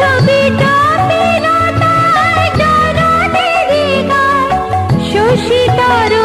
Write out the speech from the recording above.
ছবিটাতে লতায় শশী তার